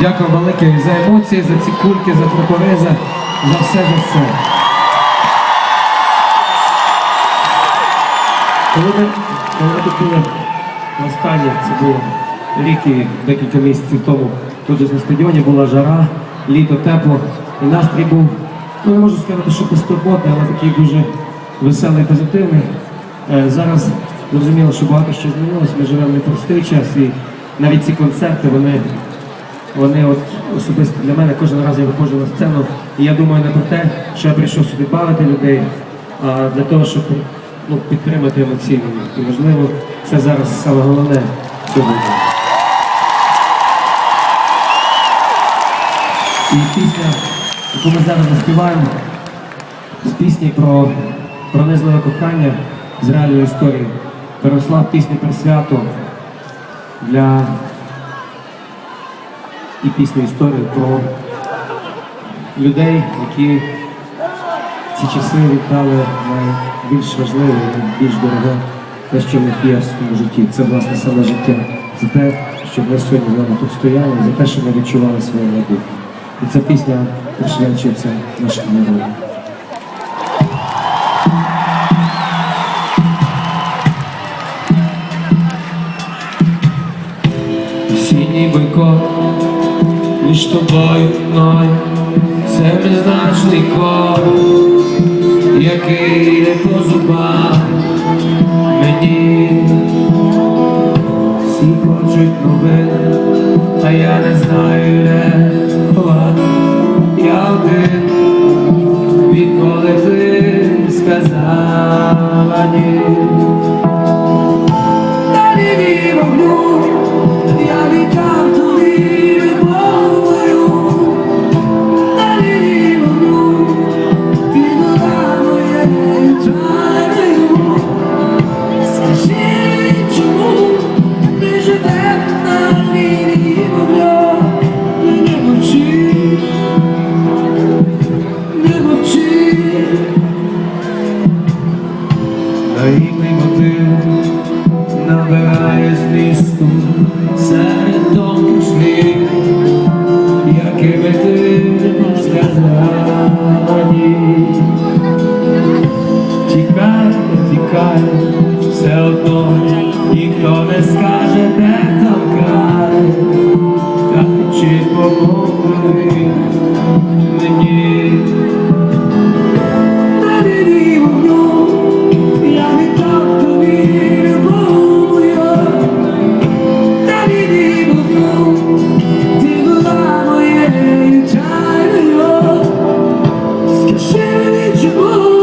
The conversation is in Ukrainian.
Дякую велике за емоції, за ці кульки, за прапори, за, все, за все. Коли ми, коли ми тут були останнє, це було рік і декілька місяців тому, тут на стадіоні була жара, літо тепло, і настрій був, ну не можу сказати, що безтурботний, але такий дуже веселий, позитивний. Е, зараз зрозуміло, що багато що змінилось, ми живемо непростий час, і навіть ці концерти, вони, вони от особисто для мене кожен раз я виходжу на сцену, і я думаю не про те, що я прийшов сюди бавити людей, а для того, щоб ну, підтримати емоційно. І можливо, це зараз саме головне сьогодні. І пісня, яку ми зараз заспіваємо, з пісні про пронизливе кохання з реальної історії, переросла в пісню про свято для і пісню історію про людей, які ці часи віддали найбільш важливе, найбільш дороге, те, що в них є в своєму житті. Це власне саме життя. За те, щоб ми сьогодні з вами тут стояли, за те, що ми відчували своє майбутнє. І ця пісня присвячується нашим героям. Синій бойкот між тобою мною. Це незначний код, який йде по зубах мені. Всі хочуть новини, а я не знаю, де ховати. Я один, відколи ти сказала ні. Далі ні Мотив набирає змісту мені, чому